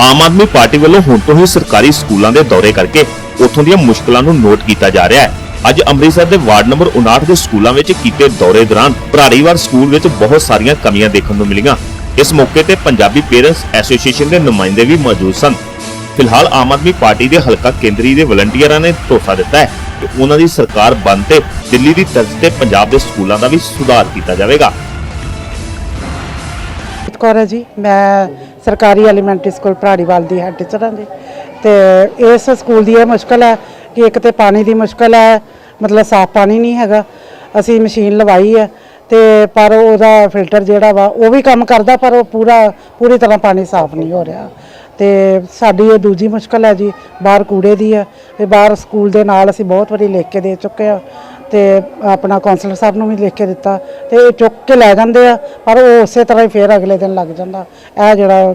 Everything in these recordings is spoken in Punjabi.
ਆਮ ਆਦਮੀ ਪਾਰਟੀ ਵੱਲੋਂ ਹੁਣ ਤੋਂ ਹੀ ਸਰਕਾਰੀ ਸਕੂਲਾਂ ਦੇ ਦੌਰੇ ਕਰਕੇ ਉੱਥੋਂ ਦੀਆਂ ਮੁਸ਼ਕਲਾਂ ਨੂੰ ਨੋਟ ਕੀਤਾ ਜਾ ਰਿਹਾ ਹੈ। ਅੱਜ ਅੰਮ੍ਰਿਤਸਰ ਦੇ ਵਾਰਡ ਨੰਬਰ 59 ਦੇ ਸਕੂਲਾਂ ਵਿੱਚ ਕੀਤੇ ਦੌਰੇ ਦੌਰਾਨ ਭਰਾੜੀਵਾਲ ਸਕੂਲ ਵਿੱਚ ਬਹੁਤ ਸਾਰੀਆਂ ਕਮੀਆਂ ਦੇਖਣ ਨੂੰ ਮਿਲੀਆਂ। ਇਸ ਮੌਕੇ ਤੇ ਪੰਜਾਬੀ ਪੇਰੈਂਟਸ ਐਸੋਸੀਏਸ਼ਨ ਦੇ ਨੁਮਾਇੰਦੇ ਵੀ ਮੌਜੂਦ ਸਨ। ਫਿਲਹਾਲ ਆਮ ਆਦਮੀ ਪਾਰਟੀ ਦੇ ਹਲਕਾ ਕੇਂਦਰੀ ਦੇ ਵਲੰਟੀਅਰਾਂ ਨੇ ਭਰੋਸਾ ਦਿੱਤਾ ਹੈ ਕਿ ਉਹਨਾਂ ਦੀ ਸਰਕਾਰ ਬਣ ਤੇ ਦਿੱਲੀ ਦੀ ਤਰਜ਼ ਤੇ ਪੰਜਾਬ ਦੇ ਸਕੂਲਾਂ ਦਾ ਵੀ ਸੁਧਾਰ ਕੀਤਾ ਜਾਵੇਗਾ। ਜੀਤ ਜੀ, ਮੈਂ ਸਰਕਾਰੀ ਐਲੀਮੈਂਟਰੀ ਸਕੂਲ ਭਰਾੜੀਵਾਲ ਦੀ ਹੈ ਟੀਚਰਾਂ ਦੀ। ਜੀ ਤੇ ਇਸ ਸਕੂਲ ਦੀ ਇਹ ਮੁਸ਼ਕਲ ਹੈ ਕਿ ਇੱਕ ਤੇ ਪਾਣੀ ਦੀ ਮੁਸ਼ਕਲ ਹੈ, ਮਤਲਬ ਸਾਫ਼ ਪਾਣੀ ਨਹੀਂ ਹੈਗਾ, ਅਸੀਂ ਮਸ਼ੀਨ ਲਵਾਈ ਹੈ ਤੇ ਪਰ ਉਹਦਾ ਫਿਲਟਰ ਜਿਹੜਾ ਵਾ ਉਹ ਵੀ ਕੰਮ ਕਰਦਾ ਪਰ ਉਹ ਪੂਰਾ, ਪੂਰੀ ਤਰ੍ਹਾਂ ਪਾਣੀ ਸਾਫ਼ ਨਹੀਂ ਹੋ ਰਿਹਾ। ਤੇ ਸਾਡੀ ਇਹ ਦੂਜੀ ਮੁਸ਼ਕਲ ਹੈ ਜੀ, ਬਾਹਰ ਕੂੜੇ ਦੀ ਹੈ ਤੇ ਬਾਹਰ ਸਕੂਲ ਦੇ ਨਾਲ ਅਸੀਂ ਬਹੁਤ ਵਾਰੀ ਲਿਖ ਕੇ ਦੇ ਚੁੱਕੇ ਆ ਤੇ ਆਪਣਾ ਕਾਉਂਸਲਰ ਸਾਹਿਬ ਨੂੰ ਵੀ ਲਿਖ ਕੇ ਦਿੱਤਾ ਤੇ ਇਹ ਚੁੱਕ ਕੇ ਲੈ ਜਾਂਦੇ ਆ, ਪਰ ਉਹ ਉਸੇ ਤਰ੍ਹਾਂ ਹੀ ਫੇਰ ਅਗਲੇ ਦਿਨ ਲੱਗ ਜਾਂਦਾ। ਇਹ ਜਿਹੜਾ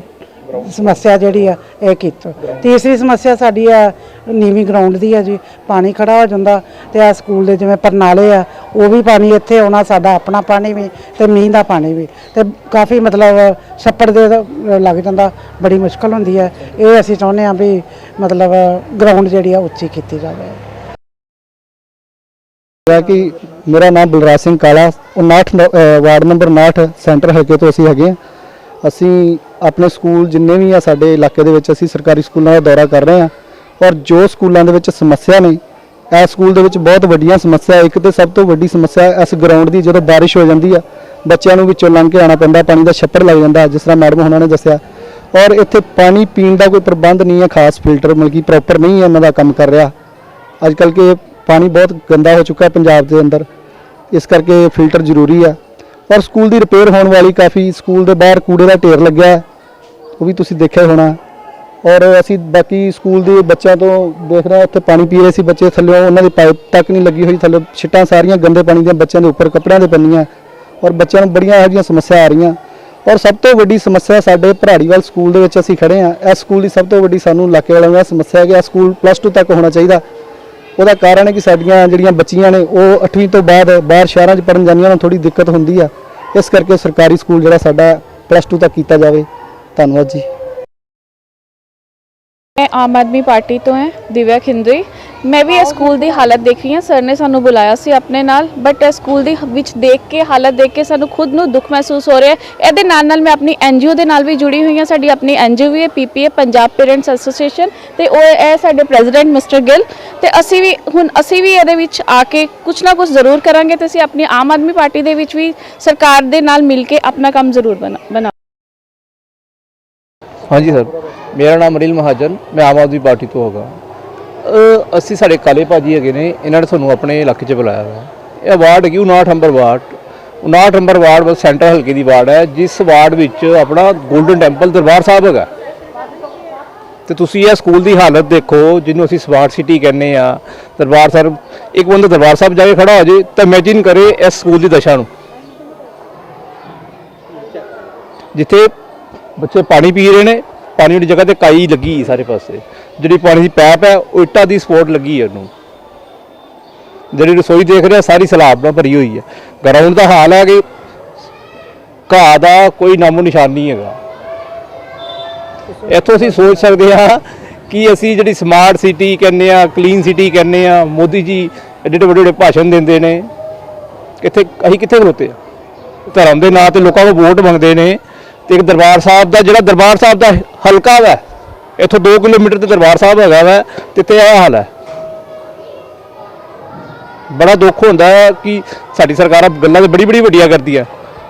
ਸਮੱਸਿਆ ਜਿਹੜੀ ਆ, ਇਹ ਕੀਤਾ। ਤੀਸਰੀ ਸਮੱਸਿਆ ਸਾਡੀ ਆ, ਨੀਵੀਂ ਗਰਾਊਂਡ ਦੀ ਆ ਜੀ, ਪਾਣੀ ਖੜਾ ਹੋ ਜਾਂਦਾ ਤੇ ਆ ਸਕੂਲ ਦੇ ਜਿਵੇਂ ਪਰਨਾਲੇ ਆ, ਉਹ ਵੀ ਪਾਣੀ ਇੱਥੇ ਆਉਣਾ, ਸਾਡਾ ਆਪਣਾ ਪਾਣੀ ਵੀ ਤੇ ਮੀਂਹ ਦਾ ਪਾਣੀ ਵੀ। ਤੇ ਕਾਫੀ ਮਤਲਬ ਛੱਪੜ ਦੇ ਲੱਗ ਜਾਂਦਾ, ਬੜੀ ਮੁਸ਼ਕਲ ਹੁੰਦੀ ਹੈ ਇਹ ਅਸੀਂ ਚਾਹੁੰਦੇ ਆ ਵੀ ਮਤਲਬ ਗਰਾਊਂਡ ਜਿਹੜੀ ਆ, ਉੱਚੀ ਕੀਤੀ ਜਾਵੇ। ਹੈ ਕਿ ਮੇਰਾ ਨਾਮ Balraj Singh Kala 59 ward number 59 centre ਹਲਕੇ ਤੋਂ ਅਸੀਂ ਹੈਗੇ ਹਾਂ। ਅਸੀਂ ਆਪਣੇ ਸਕੂਲ ਜਿੰਨੇ ਵੀ ਆ ਸਾਡੇ ਇਲਾਕੇ ਦੇ ਵਿੱਚ, ਅਸੀਂ ਸਰਕਾਰੀ ਸਕੂਲਾਂ ਦਾ ਦੌਰਾ ਕਰ ਰਹੇ ਹਾਂ। ਔਰ ਜੋ ਸਕੂਲਾਂ ਦੇ ਵਿੱਚ ਸਮੱਸਿਆ ਨੇ, ਇਹ ਸਕੂਲ ਦੇ ਵਿੱਚ ਬਹੁਤ ਵੱਡੀਆਂ ਸਮੱਸਿਆ ਇੱਕ ਤੇ ਸਭ ਤੋਂ ਵੱਡੀ ਸਮੱਸਿਆ ਇਸ ਗਰਾਊਂਡ ਦੀ, ਜਦੋਂ ਬਾਰਿਸ਼ ਹੋ ਜਾਂਦੀ ਆ, ਬੱਚਿਆਂ ਨੂੰ ਵਿੱਚੋਂ ਲੰਘ ਕੇ ਆਉਣਾ ਪੈਂਦਾ, ਪਾਣੀ ਦਾ ਛੱਪੜ ਲੱਗ ਜਾਂਦਾ, ਜਿਸ ਤਰ੍ਹਾਂ ਮੈਡਮ ਹੁਣਾਂ ਨੇ ਦੱਸਿਆ। ਔਰ ਇੱਥੇ ਪਾਣੀ ਪੀਣ ਦਾ ਕੋਈ ਪ੍ਰਬੰਧ ਨਹੀਂ ਹੈ, ਖਾਸ ਫਿਲਟਰ ਮਤਲਬ ਕਿ ਪ੍ਰੋਪਰ ਨਹੀਂ ਹੈ, ਇਹਨਾਂ ਦਾ ਕੰਮ ਕਰ ਰਿਹਾ। ਅੱਜ ਕੱਲ੍ਹ ਕਿ ਪਾਣੀ ਬਹੁਤ ਗੰਦਾ ਹੋ ਚੁੱਕਾ ਹੈ ਪੰਜਾਬ ਦੇ ਅੰਦਰ। ਇਸ ਕਰਕੇ ਫਿਲਟਰ ਜ਼ਰੂਰੀ ਆ। ਔਰ ਸਕੂਲ ਦੀ ਰਿਪੇਅਰ ਹੋਣ ਵਾਲੀ ਕਾਫੀ ਸਕੂਲ ਦੇ ਬਾਹਰ ਕੂੜੇ ਦਾ ਢੇਰ ਲੱਗਿਆ ਹੈ। ਉਹ ਵੀ ਤੁਸੀਂ ਦੇਖਿਆ ਹੋਣਾ। ਔਰ ਅਸੀਂ ਬਾਕੀ ਸਕੂਲ ਦੇ ਬੱਚਿਆਂ ਤੋਂ ਦੇਖ ਰਹੇ ਹਾਂ, ਉੱਥੇ ਪਾਣੀ ਪੀ ਰਹੇ ਸੀ ਬੱਚੇ ਥੱਲੇ। ਉਹਨਾਂ ਦੀ ਪਾਈਪ ਤੱਕ ਨਹੀਂ ਲੱਗੀ ਹੋਈ, ਥੱਲੇ ਛਿੱਟਾਂ ਸਾਰੀਆਂ ਗੰਦੇ ਪਾਣੀ ਦੀਆਂ ਬੱਚਿਆਂ ਦੇ ਉੱਪਰ ਕੱਪੜਿਆਂ ਦੇ ਪੰਨੀਆਂ ਔਰ ਬੱਚਿਆਂ ਨੂੰ ਬੜੀਆਂ ਇਹੋ ਜਿਹੀਆਂ ਸਮੱਸਿਆ ਆ ਰਹੀਆਂ। ਔਰ ਸਭ ਤੋਂ ਵੱਡੀ ਸਮੱਸਿਆ ਸਾਡੇ ਭਰਾੜੀਵਾਲ ਸਕੂਲ ਦੇ ਵਿੱਚ ਅਸੀਂ ਖੜੇ ਹਾਂ। ਇਸ ਸਕੂਲ ਦੀ ਸਭ ਤੋਂ ਵੱਡੀ ਸਾਨੂੰ ਇਲਾਕੇ ਵਾਲਿਆਂ ਨੂੰ ਇਹ ਸਮੱਸਿਆ ਹੈ ਕਿ ਇਹ ਸਕੂਲ ਪਲੱਸ 2 ਤੱਕ ਹੋਣਾ ਚਾਹੀਦਾ। ਉਹਦਾ ਕਾਰਨ ਹੈ ਕਿ ਸਾਡੀਆਂ ਜਿਹੜੀਆਂ ਬੱਚੀਆਂ ਨੇ, ਉਹ 8ਵੀਂ ਤੋਂ ਬਾਅਦ ਬਾਹਰ ਸ਼ਹਿਰਾਂ 'ਚ ਪੜਨ ਜਾਂਦੀਆਂ ਨੂੰ ਥੋੜੀ ਦਿੱਕਤ ਹੁੰਦੀ ਆ। ਇਸ ਕਰਕੇ ਸਰਕਾਰੀ ਸਕੂਲ ਜਿਹੜਾ ਸਾਡਾ ਪਲੱਸ 2 ਤੱਕ ਕੀਤਾ ਜਾਵੇ। ਧੰਨਵਾਦ ਜੀ। ਮੈਂ ਆਮ ਆਦਮੀ ਪਾਰਟੀ ਤੋਂ ਹਾਂ, ਦਿਵਿਆ ਖਿੰਦਰੀ। ਮੈਂ ਵੀ ਇਹ ਸਕੂਲ ਦੀ ਹਾਲਤ ਦੇਖੀ ਹਾਂ। ਸਰ ਨੇ ਸਾਨੂੰ ਬੁਲਾਇਆ ਸੀ ਆਪਣੇ ਨਾਲ ਬਟ ਇਹ ਸਕੂਲ ਦੀ ਵਿੱਚ ਦੇਖ ਕੇ, ਹਾਲਤ ਦੇਖ ਕੇ ਸਾਨੂੰ ਖੁਦ ਨੂੰ ਦੁੱਖ ਮਹਿਸੂਸ ਹੋ ਰਿਹਾ ਹੈ। ਇਹਦੇ ਨਾਲ ਨਾਲ ਮੈਂ ਆਪਣੀ ਐਨਜੀਓ ਦੇ ਨਾਲ ਵੀ ਜੁੜੀ ਹੋਈ ਹਾਂ। ਸਾਡੀ ਆਪਣੀ ਐਨਜੀਓ ਵੀ ਹੈ ਪੀਪੀਏ ਪੰਜਾਬ ਪੇਰੈਂਟਸ ਐਸੋਸੀਏਸ਼ਨ ਤੇ ਉਹ ਇਹ ਸਾਡੇ ਪ੍ਰੈਜ਼ੀਡੈਂਟ ਮਿਸਟਰ ਗਿੱਲ। ਤੇ ਅਸੀਂ ਵੀ ਹੁਣ ਅਸੀਂ ਵੀ ਇਹਦੇ ਵਿੱਚ ਆ ਕੇ ਕੁਝ ਨਾ ਕੁਝ ਜ਼ਰੂਰ ਕਰਾਂਗੇ ਤੇ ਅਸੀਂ ਆਪਣੀ ਆਮ ਆਦਮੀ ਪਾਰਟੀ ਦੇ ਵਿੱਚ ਵੀ ਸਰਕਾਰ ਦੇ ਨਾਲ ਮਿਲ ਕੇ ਆਪਣਾ ਕੰਮ ਜ਼ਰੂਰ ਬਣਾ ਬਣਾ ਹਾਂਜੀ ਸਰ। ਮੇਰਾ ਨਾਮ ਅਨਿਲ ਮਹਾਜਨ ਮੈਂ ਆਮ ਆਦਮੀ ਪਾਰਟੀ ਤੋਂ ਹੈਗਾ। ਅ, ਅਸੀਂ ਸਾਡੇ ਕਾਲੇ ਭਾਜੀ ਹੈਗੇ ਨੇ ਇਹਨਾਂ ਨੇ ਸਾਨੂੰ ਆਪਣੇ ਇਲਾਕੇ 'ਚ ਬੁਲਾਇਆ ਹੋਇਆ। ਇਹ ਵਾਰਡ ਹੈਗੀ 59 ਨੰਬਰ ਵਾਰਡ। 59 ਨੰਬਰ ਵਾਰਡ ਬਸ ਸੈਂਟਰ ਹਲਕੇ ਦੀ ਵਾਰਡ ਹੈ ਜਿਸ ਵਾਰਡ ਵਿੱਚ ਆਪਣਾ ਗੋਲਡਨ ਟੈਂਪਲ ਦਰਬਾਰ ਸਾਹਿਬ ਹੈਗਾ। ਤੇ ਤੁਸੀਂ ਇਹ ਸਕੂਲ ਦੀ ਹਾਲਤ ਦੇਖੋ ਜਿਹਨੂੰ ਅਸੀਂ ਸਮਾਰਟ ਸਿਟੀ ਕਹਿੰਦੇ ਆ ਦਰਬਾਰ ਸਾਹਿਬ ਇੱਕ ਬੰਦਾ ਦਰਬਾਰ ਸਾਹਿਬ ਜਾ ਕੇ ਖੜਾ ਹੋ ਜੇ ਤਾਂ ਇਮੇਜਿਨ ਕਰੇ ਇਸ ਸਕੂਲ ਦੀ ਦਸ਼ਾ ਨੂੰ। ਜਿੱਥੇ ਬੱਚੇ ਪਾਣੀ ਪੀ ਰਹੇ ਨੇ, ਪਾਣੀ ਦੀ ਜਗ੍ਹਾ ਤੇ ਕਾਈ ਲੱਗੀ ਸਾਰੇ ਪਾਸੇ। ਜਿਹੜੀ ਪਾਣੀ ਦੀ ਪੈਪ ਹੈ, ਉਹ ਇੱਟਾਂ ਦੀ ਸਪੋਰਟ ਲੱਗੀ ਹੈ ਉਹਨੂੰ। ਜਿਹੜੀ ਰਸੋਈ ਦੇਖ ਰਿਹਾ, ਸਾਰੀ ਸਲਾਬ ਨਾਲ ਭਰੀ ਹੋਈ ਹੈ। ਗਰਾਊਂਡ ਦਾ ਹਾਲ ਹੈ ਕਿ ਘਾਹ ਦਾ ਕੋਈ ਨਾਮੋ ਨਿਸ਼ਾਨ ਨਹੀਂ ਹੈਗਾ। ਇੱਥੋਂ ਅਸੀਂ ਸੋਚ ਸਕਦੇ ਹਾਂ ਕਿ ਅਸੀਂ ਜਿਹੜੀ ਸਮਾਰਟ ਸਿਟੀ ਕਹਿੰਦੇ ਆ ਕਲੀਨ ਸਿਟੀ ਕਹਿੰਦੇ ਆ ਮੋਦੀ ਜੀ ਐਡੇ ਐਡੇ ਵੱਡੇ ਵੱਡੇ ਭਾਸ਼ਣ ਦਿੰਦੇ ਨੇ। ਕਿੱਥੇ, ਅਸੀਂ ਕਿੱਥੇ ਖਲੋਤੇ ਆ ਧਰਮ ਦੇ ਨਾਂ ਤੇ ਲੋਕਾਂ ਨੂੰ ਵੋਟ ਮੰਗਦੇ ਨੇ। ਤੇ ਇੱਕ ਦਰਬਾਰ ਸਾਹਿਬ ਦਾ ਜਿਹੜਾ ਦਰਬਾਰ ਸਾਹਿਬ ਦਾ ਹਲਕਾ ਵਾ, ਇੱਥੋਂ 2 ਕਿਲੋਮੀਟਰ ਤੇ ਦਰਬਾਰ ਸਾਹਿਬ ਹੈਗਾ ਵਾ ਤੇ ਤੇ ਇਹ ਹਾਲ ਹੈ। ਬੜਾ ਦੁੱਖ ਹੁੰਦਾ ਹੈ ਕਿ ਸਾਡੀ ਸਰਕਾਰ ਗੱਲਾਂ ਤੇ ਬੜੀ ਬੜੀ ਵੱਡੀਆਂ ਕਰਦੀ ਹੈ,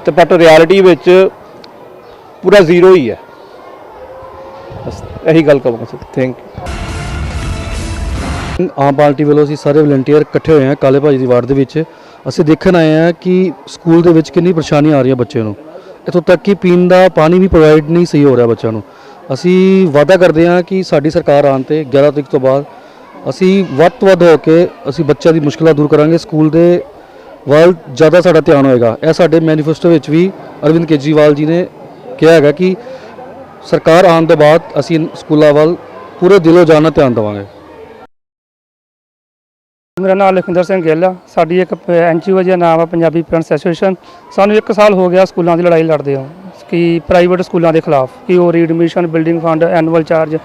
ਤੇ ਬਟ ਰਿਐਲਿਟੀ ਵਿੱਚ ਪੂਰਾ ਜ਼ੀਰੋ ਹੀ ਹੈ। ਬਸ ਇਹੀ ਗੱਲ ਕਹਾਂਗਾ sir. Thank you Aam party ਵੱਲੋਂ ਅਸੀਂ ਸਾਰੇ ਵਲੰਟੀਅਰ ਇਕੱਠੇ ਹੋਏ ਹਾਂ ਕਾਲੇ ਭਾਜੀ ਦੀ ਵਾਰਡ ਦੇ ਵਿੱਚ। ਅਸੀਂ ਦੇਖਣ ਆਏ ਹਾਂ ਕਿ ਸਕੂਲ ਦੇ ਵਿੱਚ ਕਿੰਨੀ ਪਰੇਸ਼ਾਨੀ ਆ ਰਹੀ ਹੈ ਬੱਚੇ ਨੂੰ। ਇੱਥੋਂ ਤੱਕ ਕਿ ਪੀਣ ਦਾ ਪਾਣੀ ਵੀ ਪ੍ਰੋਵਾਈਡ ਨਹੀਂ ਸਹੀ ਹੋ ਰਿਹਾ ਬੱਚਿਆਂ ਨੂੰ। ਅਸੀਂ ਵਾਅਦਾ ਕਰਦੇ ਹਾਂ ਕਿ ਸਾਡੀ ਸਰਕਾਰ ਆਉਣ ਤੇ 11 ਤਰੀਕ ਤੋਂ ਬਾਅਦ ਅਸੀਂ ਵੱਧ ਤੋਂ ਵੱਧ ਹੋ ਕੇ ਅਸੀਂ ਬੱਚਿਆਂ ਦੀ ਮੁਸ਼ਕਲਾਂ ਦੂਰ ਕਰਾਂਗੇ, ਸਕੂਲ ਦੇ ਵੱਲ ਜ਼ਿਆਦਾ ਸਾਡਾ ਧਿਆਨ ਹੋਏਗਾ। ਇਹ ਸਾਡੇ ਮੈਨੀਫੈਸਟੋ ਵਿੱਚ ਵੀ ਅਰਵਿੰਦ ਕੇਜਰੀਵਾਲ ਜੀ ਨੇ ਕਿਹਾ ਹੈਗਾ ਕਿ ਸਰਕਾਰ ਆਉਣ ਤੋਂ ਬਾਅਦ ਅਸੀਂ ਸਕੂਲਾਂ ਵੱਲ ਪੂਰੇ ਦਿਲੋਂ ਜਾਨ ਨਾਲ ਧਿਆਨ ਦੇਵਾਂਗੇ। ਮੇਰਾ ਨਾਮ ਲਖਿੰਦਰ ਸਿੰਘ ਗਿੱਲ ਆ। ਸਾਡੀ ਇੱਕ ਐਨਜੀਓ ਦਾ ਨਾਮ ਆ, ਪੰਜਾਬੀ ਪੇਰੈਂਟਸ ਐਸੋਸੀਏਸ਼ਨ ਸਾਨੂੰ 1 ਸਾਲ ਹੋ ਗਿਆ ਸਕੂਲਾਂ ਦੀ ਲੜਾਈ ਲੜਦੇ ਆ ਕਿ ਪ੍ਰਾਈਵੇਟ ਸਕੂਲਾਂ ਦੇ ਖਿਲਾਫ, ਕਿ ਉਹ readmission building fund annual charge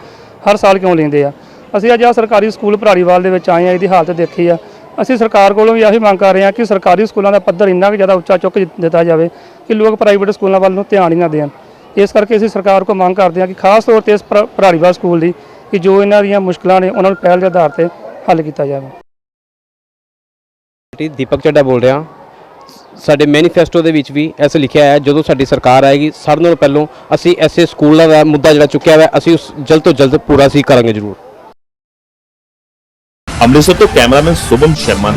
ਹਰ ਸਾਲ ਕਿਉਂ ਲੈਂਦੇ ਆ? ਅਸੀਂ ਅੱਜ ਆ ਸਰਕਾਰੀ ਸਕੂਲ ਭਰਾੜੀਵਾਲ ਦੇ ਵਿੱਚ ਆਏ ਆ, ਇਹਦੀ ਹਾਲਤ ਦੇਖੀ ਆ। ਅਸੀਂ ਸਰਕਾਰ ਕੋਲੋਂ ਵੀ ਆਹੀ ਮੰਗ ਕਰ ਰਹੇ ਹਾਂ ਕਿ ਸਰਕਾਰੀ ਸਕੂਲਾਂ ਦਾ ਪੱਧਰ ਇੰਨਾ ਕੁ ਜ਼ਿਆਦਾ ਉੱਚਾ ਚੁੱਕ ਦਿੱਤਾ ਜਾਵੇ ਕਿ ਲੋਕ ਪ੍ਰਾਈਵੇਟ ਸਕੂਲਾਂ ਵੱਲ ਨੂੰ ਧਿਆਨ ਹੀ ਨਾ ਦੇਣ। ਇਸ ਕਰਕੇ ਅਸੀਂ ਸਰਕਾਰ ਕੋਲ ਮੰਗ ਕਰਦੇ ਹਾਂ ਕਿ ਖਾਸ ਤੌਰ ਤੇ ਇਸ ਭਰਾ- ਭਰਾੜੀਵਾਲ ਸਕੂਲ ਦੀ ਕਿ ਜੋ ਇਹਨਾਂ ਦੀਆਂ ਮੁਸ਼ਕਲਾਂ ਨੇ, ਉਹਨਾਂ ਨੂੰ ਪਹਿਲ ਦੇ ਆਧਾਰ ਤੇ ਹੱਲ ਕੀਤਾ ਜਾਵੇ। ਜੀ ਦੀਪਕ ਚੱਡਾ ਬੋਲ ਰਿਹਾ। ਸਾਡੇ ਮੈਨੀਫੈਸਟੋ ਦੇ ਵਿੱਚ ਵੀ ਐਸੇ ਲਿਖਿਆ ਹੈ, ਜਦੋਂ ਸਾਡੀ ਸਰਕਾਰ ਆਏਗੀ ਸਾਰਿਆਂ ਨਾਲੋਂ ਪਹਿਲਾਂ ਅਸੀਂ ਐਸੇ ਸਕੂਲਾਂ ਦਾ ਮੁੱਦਾ ਜਿਹੜਾ ਚੁੱਕਿਆ ਹੋਇਆ ਅਸੀਂ ਉਸ ਜਲਦ ਤੋਂ ਜਲਦ ਪੂਰਾ ਅਸੀਂ ਕਰਾਂਗੇ ਜ਼ਰੂਰ। ਅੰਮ੍ਰਿਤਸਰ ਤੋਂ ਕੈਮਰਾਮੈਨ ਸੁਭਮ ਸ਼ਰਮਾ